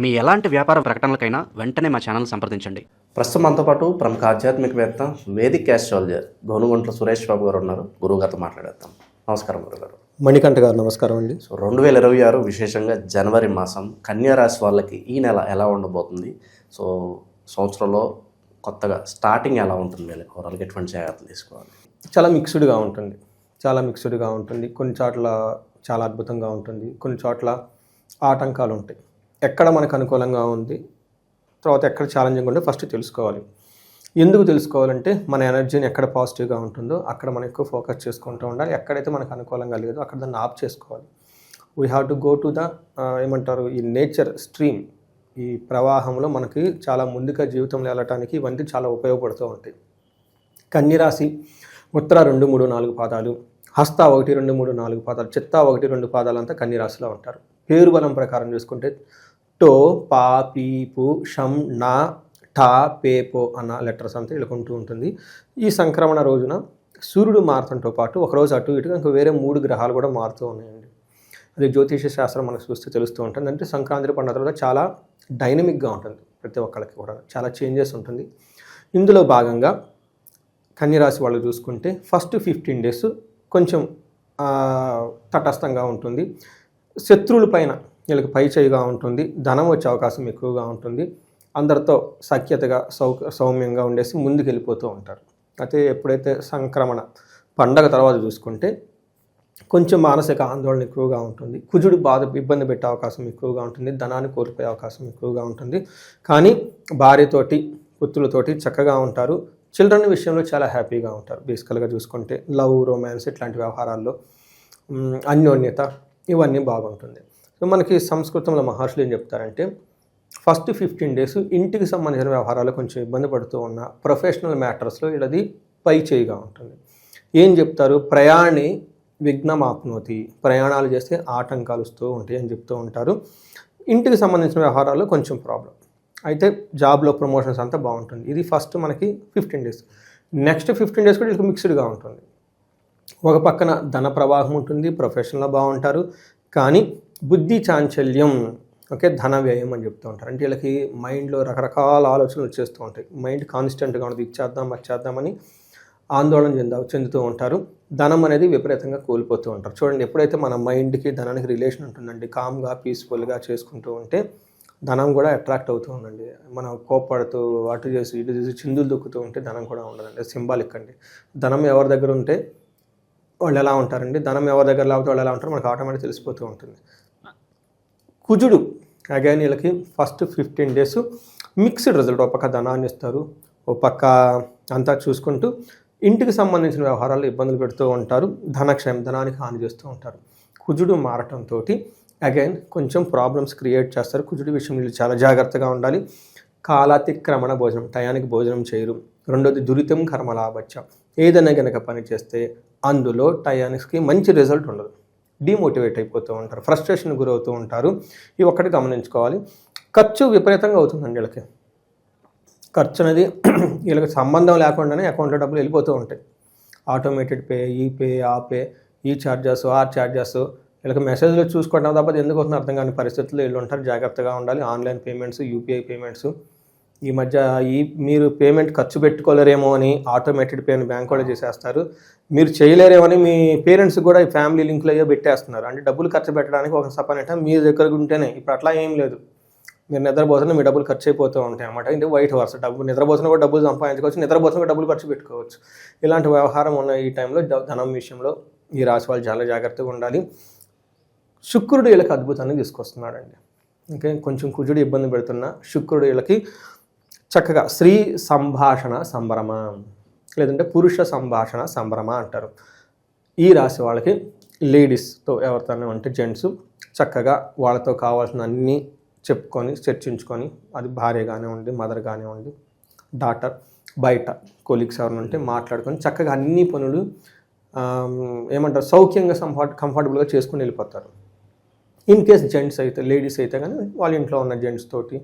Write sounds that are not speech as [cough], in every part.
మీ ఎలాంటి వ్యాపార ప్రకటనలకైనా వెంటనే మా ఛానల్ సంప్రదించండి. ప్రస్తుతం మనతో పాటు ప్రముఖ ఆధ్యాత్మికవేత్త వేదిక్ యాస్ట్రాలజర్ గోనుగుంట్ల సురేష్ బాబు గారు ఉన్నారు. గురువుగారితో మాట్లాడేద్దాం. నమస్కారం గురుగారు మణికంఠ గారు నమస్కారం అండి. సో రెండు వేల ఇరవై ఆరు విశేషంగా జనవరి మాసం కన్యా రాశి వాళ్ళకి ఈ నెల ఎలా ఉండబోతుంది? సో సంవత్సరంలో కొత్తగా స్టార్టింగ్ ఎలా ఉంటుంది? వీళ్ళకి ఓవరాల్గా ఎటువంటి జాగ్రత్తలు తీసుకోవాలి? చాలా మిక్స్డ్గా ఉంటుంది. చాలా మిక్స్డ్గా ఉంటుంది. కొన్ని చోట్ల చాలా అద్భుతంగా ఉంటుంది. కొన్ని చోట్ల ఆటంకాలు ఉంటాయి. ఎక్కడ మనకు అనుకూలంగా ఉంది తర్వాత ఎక్కడ ఛాలెంజింగ్ ఉంటే ఫస్ట్ తెలుసుకోవాలి. ఎందుకు తెలుసుకోవాలంటే మన ఎనర్జీని ఎక్కడ పాజిటివ్గా ఉంటుందో అక్కడ మనం ఎక్కువ ఫోకస్ చేసుకుంటూ ఉండాలి. ఎక్కడైతే మనకు అనుకూలంగా లేదో అక్కడ దాన్ని ఆఫ్ చేసుకోవాలి. We have to go to the ఏమంటారు ఈ నేచర్ స్ట్రీమ్ ఈ ప్రవాహంలో మనకి చాలా ముందుగా జీవితంలో వెళ్ళటానికి ఇవన్నీ చాలా ఉపయోగపడుతూ ఉంటాయి. కన్యరాశి ఉత్తర రెండు మూడు నాలుగు పాదాలు హస్త ఒకటి రెండు మూడు నాలుగు పాదాలు చిత్త ఒకటి రెండు పాదాలు అంతా కన్యరాశిలో ఉంటారు. పేరు బలం ప్రకారం చూసుకుంటే టో పా పీ పు షం నా టా పే పో అన్న లెటర్స్ అంతా ఇళ్ళకుంటూ ఉంటుంది. ఈ సంక్రమణ రోజున సూర్యుడు మారటంతో పాటు ఒకరోజు అటు ఇటుగా ఇంకా వేరే మూడు గ్రహాలు కూడా మారుతూ ఉన్నాయండి. అది జ్యోతిష శాస్త్రం మనకు చూస్తే తెలుస్తూ ఉంటుంది. అంటే సంక్రాంతి పండుగ తర్వాత చాలా డైనమిక్గా ఉంటుంది ప్రతి ఒక్కళ్ళకి కూడా. చాలా చేంజెస్ ఉంటుంది. ఇందులో భాగంగా కన్యరాశి వాళ్ళు చూసుకుంటే ఫస్ట్ ఫిఫ్టీన్ డేస్ కొంచెం తటస్థంగా ఉంటుంది. శత్రువుల పైన వీళ్ళకి పై చేయిగా ఉంటుంది ధనం వచ్చే అవకాశం ఎక్కువగా ఉంటుంది. అందరితో సఖ్యతగా సౌ సౌమ్యంగా ఉండేసి ముందుకు వెళ్ళిపోతూ ఉంటారు. అయితే ఎప్పుడైతే సంక్రమణ పండగ తర్వాత చూసుకుంటే కొంచెం మానసిక ఆందోళన ఎక్కువగా ఉంటుంది. కుజుడు బాధ ఇబ్బంది పెట్టే అవకాశం ఎక్కువగా ఉంటుంది ధనాన్ని కోల్పోయే అవకాశం ఎక్కువగా ఉంటుంది. కానీ భార్యతోటి పుత్రులతోటి చక్కగా ఉంటారు. చిల్డ్రన్ విషయంలో చాలా హ్యాపీగా ఉంటారు. బేసికల్గా చూసుకుంటే లవ్ రొమాన్స్ ఇట్లాంటి వ్యవహారాల్లో అన్యోన్యత ఇవన్నీ బాగుంటుంది. మనకి సంస్కృతంలో మహర్షులు ఏం చెప్తారంటే ఫస్ట్ ఫిఫ్టీన్ డేస్ ఇంటికి సంబంధించిన వ్యవహారాలు కొంచెం ఇబ్బంది పడుతూ ఉన్న ప్రొఫెషనల్ మ్యాటర్స్లో వీళ్ళది పై చేయిగా ఉంటుంది. ఏం చెప్తారు? ప్రయాణి విఘ్నం ఆప్నోతి ప్రయాణాలు చేస్తే ఆటంకాలు వస్తూ ఉంటాయి అని చెప్తూ ఉంటారు. ఇంటికి సంబంధించిన వ్యవహారాల్లో కొంచెం ప్రాబ్లం. అయితే జాబ్లో ప్రమోషన్స్ అంతా బాగుంటుంది. ఇది ఫస్ట్ మనకి fifteen days. Next fifteen days కూడా వీళ్ళకి మిక్స్డ్గా ఉంటుంది. ఒక పక్కన ధన ప్రవాహం ఉంటుంది ప్రొఫెషన్లో బాగుంటారు. కానీ బుద్ధి చాంచల్యం ఓకే ధన వ్యయం అని చెప్తూ ఉంటారు. అంటే వీళ్ళకి మైండ్లో రకరకాల ఆలోచనలు వచ్చేస్తూ ఉంటాయి. మైండ్ కాన్స్టెంట్గా ఉండదు ఇచ్చేద్దాం వచ్చేద్దామని ఆందోళన చెంద చెందుతూ ఉంటారు. ధనం అనేది విపరీతంగా కోల్పోతూ ఉంటారు. చూడండి ఎప్పుడైతే మన మైండ్కి ధనానికి రిలేషన్ ఉంటుందండి కామ్గా పీస్ఫుల్గా చేసుకుంటూ ఉంటే ధనం కూడా అట్రాక్ట్ అవుతూ ఉందండి. మనం కోప్పడుతూ అటు చేసి ఇటు చేసి చిందులు దొక్కుతూ ఉంటే ధనం కూడా ఉండదండి. సింబాలిక్ అండి. ధనం ఎవరి దగ్గర ఉంటే వాళ్ళు ఎలా ఉంటారండి? ధనం ఎవరి దగ్గర లేకపోతే వాళ్ళు ఎలా ఉంటారో? మనకు ఆటోమేటిక్ తెలిసిపోతూ ఉంటుంది. కుజుడు అగైన్ వీళ్ళకి first fifteen days mixed result ఒక పక్క ధనాన్ని ఇస్తారు ఓ పక్క అంతా చూసుకుంటూ ఇంటికి సంబంధించిన వ్యవహారాలు ఇబ్బందులు పెడుతూ ఉంటారు ధనక్షయం ధనానికి హాని చేస్తూ ఉంటారు. కుజుడు మారటంతో అగైన్ కొంచెం ప్రాబ్లమ్స్ క్రియేట్ చేస్తారు. కుజుడి విషయం వీళ్ళు చాలా జాగ్రత్తగా ఉండాలి. కాలాతిక్రమణ భోజనం టయానికి భోజనం చేయరు. రెండోది దురితం కర్మలాభత్యం ఏదైనా కనుక పని చేస్తే అందులో టయానికి మంచి రిజల్ట్ ఉండదు. డిమోటివేట్ అయిపోతూ ఉంటారు ఫ్రస్ట్రేషన్ గురవుతూ ఉంటారు. ఇవి ఒక్కటి గమనించుకోవాలి. ఖర్చు విపరీతంగా అవుతుందండి వీళ్ళకి. ఖర్చు అనేది [clears throat] వీళ్ళకి సంబంధం లేకుండానే అకౌంట్లో డబ్బులు వెళ్ళిపోతూ ఉంటాయి. ఆటోమేటెడ్ పే ఈ పే ఆ పే ఈ ఛార్జెస్ ఆ ఛార్జెస్ వీళ్ళకి మెసేజ్లో చూసుకోవడం తప్ప ఎందుకు వస్తుందో అర్థం కాని పరిస్థితుల్లో వీళ్ళు ఉంటారు. జాగ్రత్తగా ఉండాలి. Online payments UPI payments. ఈ మధ్య ఈ మీరు పేమెంట్ ఖర్చు పెట్టుకోలేరేమో అని ఆటోమేటెడ్ పే అని బ్యాంక్ వాళ్ళు చేసేస్తారు. మీరు చేయలేరేమని మీ పేరెంట్స్ కూడా ఈ ఫ్యామిలీ లింక్లు అయ్యో పెట్టేస్తున్నారు. అంటే డబ్బులు ఖర్చు పెట్టడానికి ఒక సపరేట్ మీ దగ్గర ఉంటేనే ఇప్పుడు అట్లా ఏం లేదు. మీరు నిద్రపోతున్నా మీ డబ్బులు ఖర్చు అయిపోతూ ఉంటాయి అన్నమాట. అంటే వైట్ వర్స్ డబ్బు నిద్రపోతున్నా కూడా డబ్బులు సంపాదించుకోవచ్చు నిద్రపోతున్నా కూడా డబ్బులు ఖర్చు పెట్టుకోవచ్చు. ఇలాంటి వ్యవహారం ఉన్న ఈ టైంలో ధనం విషయంలో ఈ రాశి వాళ్ళు చాలా జాగ్రత్తగా ఉండాలి. శుక్రుడు వీళ్ళకి అద్భుతాన్ని తీసుకొస్తున్నాడండి. ఓకే? కొంచెం కుజుడు ఇబ్బంది పెడుతున్న శుక్రుడు వీళ్ళకి చక్కగా స్త్రీ సంభాషణ సంభ్రమ లేదంటే పురుష సంభాషణ సంభ్రమ అంటారు. ఈ రాశి వాళ్ళకి లేడీస్తో ఎవరితోనే ఉంటే జెంట్స్ చక్కగా వాళ్ళతో కావాల్సిన అన్నీ చెప్పుకొని చర్చించుకొని అది భార్య కానివ్వండి మదర్ కానివ్వండి డాటర్ బయట కొలీగ్స్ ఎవరిని ఉంటే మాట్లాడుకొని చక్కగా అన్ని పనులు ఏమంటారు సౌఖ్యంగా కంఫర్ట్ కంఫర్టబుల్గా చేసుకుని వెళ్ళిపోతారు. ఇన్ కేస్ జెంట్స్ అయితే లేడీస్ అయితే కానీ వాళ్ళ ఇంట్లో ఉన్న జెంట్స్ తోటి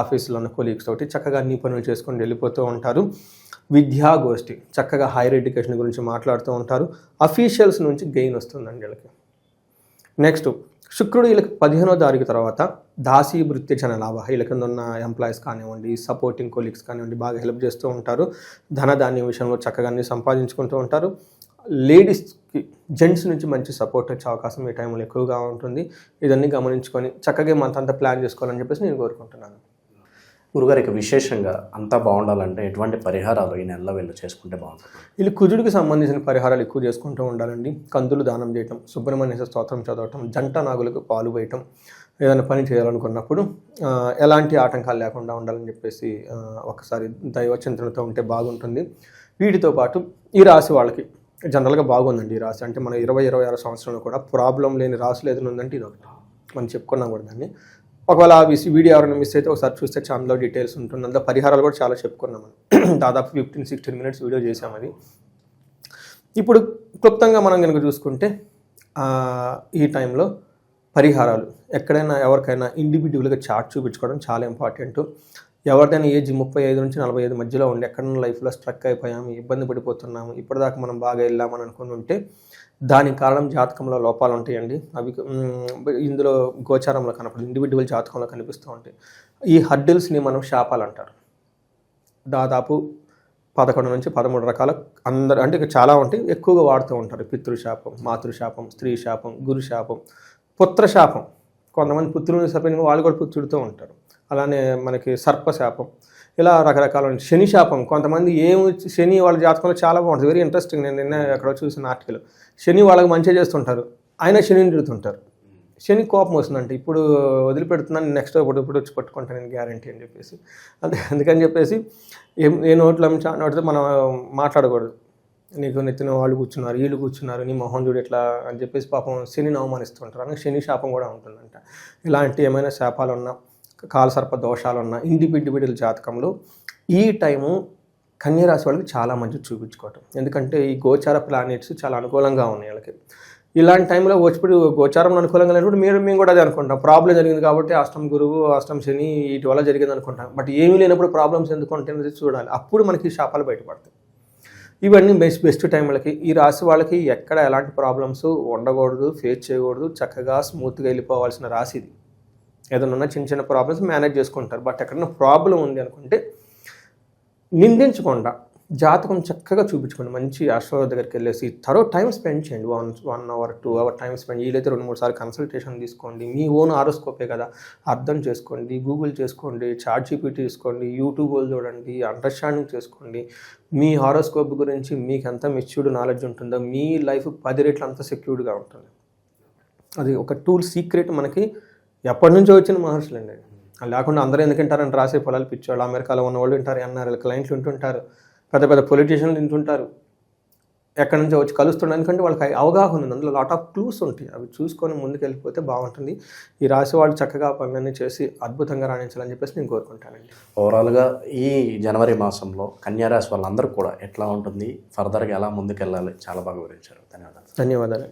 ఆఫీస్లో ఉన్న కొలీగ్స్ తోటి చక్కగా అన్ని పనులు చేసుకొని వెళ్ళిపోతూ ఉంటారు. విద్యాగోష్ఠి చక్కగా హైయర్ ఎడ్యుకేషన్ గురించి మాట్లాడుతూ ఉంటారు. అఫీషియల్స్ నుంచి గెయిన్ వస్తుందండి వీళ్ళకి. నెక్స్ట్ శుక్రుడు వీళ్ళకి పదిహేనో తారీఖు తర్వాత దాసీ వృత్తి జన లాభ. వీళ్ళ కింద ఉన్న ఎంప్లాయీస్ కానివ్వండి సపోర్టింగ్ కొలీగ్స్ కానివ్వండి బాగా హెల్ప్ చేస్తూ ఉంటారు. ధన ధాన్యం విషయంలో చక్కగా అన్ని సంపాదించుకుంటూ ఉంటారు. లేడీస్ జెంట్స్ నుంచి మంచి సపోర్ట్ వచ్చే అవకాశం ఈ టైంలో ఎక్కువగా ఉంటుంది. ఇదన్నీ గమనించుకొని చక్కగా మంత్ అంతా ప్లాన్ చేసుకోవాలని చెప్పేసి నేను కోరుకుంటున్నాను. గురుగారు ఇక విశేషంగా అంతా బాగుండాలంటే ఎటువంటి పరిహారాలు ఈ నెలలో వీళ్ళు చేసుకుంటే బాగుంటుంది? వీళ్ళు కుజుడికి సంబంధించిన పరిహారాలు ఎక్కువ చేసుకుంటూ ఉండాలండి. కందులు దానం చేయటం సుబ్రహ్మణ్య స్తోత్రం చదవటం జంట నాగులకు పాలు వేయటం ఏదైనా పని చేయాలనుకున్నప్పుడు ఎలాంటి ఆటంకాలు లేకుండా ఉండాలని చెప్పేసి ఒకసారి దైవ చింతనతో ఉంటే బాగుంటుంది. వీటితో పాటు ఈ రాశి వాళ్ళకి జనరల్గా బాగుందండి ఈ రాశి. అంటే మన ఇరవై ఇరవై ఆరు సంవత్సరంలో కూడా ప్రాబ్లం లేని రాశులు ఏదైనా ఉందంటే ఇది ఒకటి. మనం చెప్పుకున్నాం కూడా దాన్ని. ఒకవేళ ఆ వీడియో ఎవరైనా మిస్ అయితే ఒకసారి చూస్తే ఛానల్లో డీటెయిల్స్ ఉంటుంది. అందులో పరిహారాలు కూడా చాలా చెప్పుకున్నాం మనం. [clears throat] దాదాపు ఫిఫ్టీన్ సిక్స్టీన్ మినిట్స్ వీడియో చేసాం అది. ఇప్పుడు క్లుప్తంగా మనం కనుక చూసుకుంటే ఈ టైంలో పరిహారాలు. ఎక్కడైనా ఎవరికైనా ఇండివిజువల్గా చార్ట్ చూపించుకోవడం చాలా ఇంపార్టెంట్ ఎవరిదైనా ఏజ్ ముప్పై ఐదు నుంచి నలభై ఐదు మధ్యలో ఉండి ఎక్కడైనా లైఫ్లో స్ట్రక్ అయిపోయాము ఇబ్బంది పడిపోతున్నాము ఇప్పటిదాకా మనం బాగా వెళ్ళామని అనుకుని ఉంటే దానికి కారణం జాతకంలో లోపాలు ఉంటాయండి. అవి ఇందులో గోచారంలో కనపడదు ఇండివిజువల్ జాతకంలో కనిపిస్తూ ఉంటాయి. ఈ హర్డిల్స్ని మనం శాపాలు అంటారు. దాదాపు పదకొండు నుంచి పదమూడు రకాల అందరు అంటే చాలా ఉంటాయి. ఎక్కువగా వాడుతూ ఉంటారు. పితృశాపం మాతృశాపం స్త్రీ శాపం గురు శాపం పుత్రశాపం కొంతమంది పుత్రుని శపించిన వాళ్ళు కూడా పుత్రుడితో ఉంటారు. అలానే మనకి సర్పశాపం. ఇలా రకరకాల శని శాపం కొంతమంది ఏం శని వాళ్ళ జాతకంలో చాలా బాగుంటుంది. వెరీ ఇంట్రెస్టింగ్ నేను నిన్న ఎక్కడో చూసిన ఆర్టికల్. శని వాళ్ళకి మంచిగా చేస్తుంటారు. ఆయన శనిని తిడుతుంటారు శని కోపం వస్తుందంటే. ఇప్పుడు వదిలిపెడుతున్నాను నెక్స్ట్ ఇప్పుడు ఇప్పుడు వచ్చి పట్టుకుంటాను నేను గ్యారంటీ అని చెప్పేసి. అంతే అందుకని చెప్పేసి ఏం ఏ నోట్లో నోటితో మనం మాట్లాడకూడదు. నీకు నెత్తిన వాళ్ళు కూర్చున్నారు వీళ్ళు కూర్చున్నారు నీ మొహం చూడు ఎట్లా అని చెప్పేసి పాపం శనిని అవమానిస్తుంటారు. అని శని శాపం కూడా ఉంటుందంట. ఇలాంటి ఏమైనా శాపాలు ఉన్నా కాలసర్ప దోషాలు ఉన్న ఇండివిజువల్ జాతకంలో ఈ టైము కన్యరాశి వాళ్ళకి చాలా మంచి చూపించుకోవటం. ఎందుకంటే ఈ గోచార ప్లానెట్స్ చాలా అనుకూలంగా ఉన్నాయి వాళ్ళకి. ఇలాంటి టైంలో వచ్చిప్పుడు గోచారం అనుకూలంగా లేనప్పుడు మీరు మేము కూడా అదే అనుకుంటాం. ప్రాబ్లం జరిగింది కాబట్టి అష్టం గురువు అష్టం శని వీటి వల్ల జరిగింది అనుకుంటాం. బట్ ఏమీ లేనప్పుడు ప్రాబ్లమ్స్ ఎందుకు ఉంటాయనేది చూడాలి. అప్పుడు మనకి శాపాలు బయటపడతాయి. ఇవన్నీ బెస్ట్ బెస్ట్ టైంలకి ఈ రాశి వాళ్ళకి ఎక్కడ ఎలాంటి ప్రాబ్లమ్స్ ఉండకూడదు ఫేస్ చేయకూడదు. చక్కగా స్మూత్గా వెళ్ళిపోవాల్సిన రాశి ఇది. ఏదైనా ఉన్న చిన్న చిన్న ప్రాబ్లమ్స్ మేనేజ్ చేసుకుంటారు. బట్ ఎక్కడైనా ప్రాబ్లం ఉంది అనుకుంటే నిందించకుండా జాతకం చక్కగా చూపించుకోండి. మంచి ఆస్ట్రాలజర్ దగ్గరికి వెళ్ళేసి తరో టైం స్పెండ్ చేయండి. One one hour two hour time spend వీలైతే రెండు మూడు సార్లు కన్సల్టేషన్ తీసుకోండి. మీ ఓన్ ఆరోస్కోపే కదా అర్థం చేసుకోండి. గూగుల్ చేసుకోండి. చాట్ జీపీటీ తీసుకోండి యూట్యూబ్ చూడండి. అండర్స్టాండింగ్ చేసుకోండి. మీ హారోస్కోప్ గురించి మీకు ఎంత మెచ్యూర్డ్ నాలెడ్జ్ ఉంటుందో మీ లైఫ్ పది రెట్లు అంత సెక్యూర్డ్గా ఉంటుంది. అది ఒక టూల్ సీక్రెట్ మనకి ఎప్పటి నుంచో వచ్చిన మహర్షులు అండి అది లేకుండా అందరూ ఎందుకు వింటారని రాసే పొలాలు పిచ్చోళ్ళు అమెరికాలో ఉన్న వాళ్ళు వింటారు ఎన్ఆర్ఎల్ క్లయింట్లు ఉంటుంటారు పెద్ద పెద్ద పొలిటీషియన్లు వింటుంటారు ఎక్కడి నుంచో వచ్చి కలుస్తుండే. ఎందుకంటే వాళ్ళకి అవగాహన ఉంది. అందులో లాట్ ఆఫ్ క్లూస్ ఉంటాయి. అవి చూసుకొని ముందుకు వెళ్ళిపోతే బాగుంటుంది. ఈ రాశి వాళ్ళు చక్కగా పనులన్నీ చేసి అద్భుతంగా రాణించాలని చెప్పేసి నేను కోరుకుంటానండి. ఓవరాల్గా ఈ జనవరి మాసంలో కన్యారాశి వాళ్ళందరూ కూడా ఎట్లా ఉంటుంది? ఫర్దర్గా ఎలా ముందుకెళ్ళాలి చాలా బాగా వివరించారు. ధన్యవాదాలు. ధన్యవాదాలు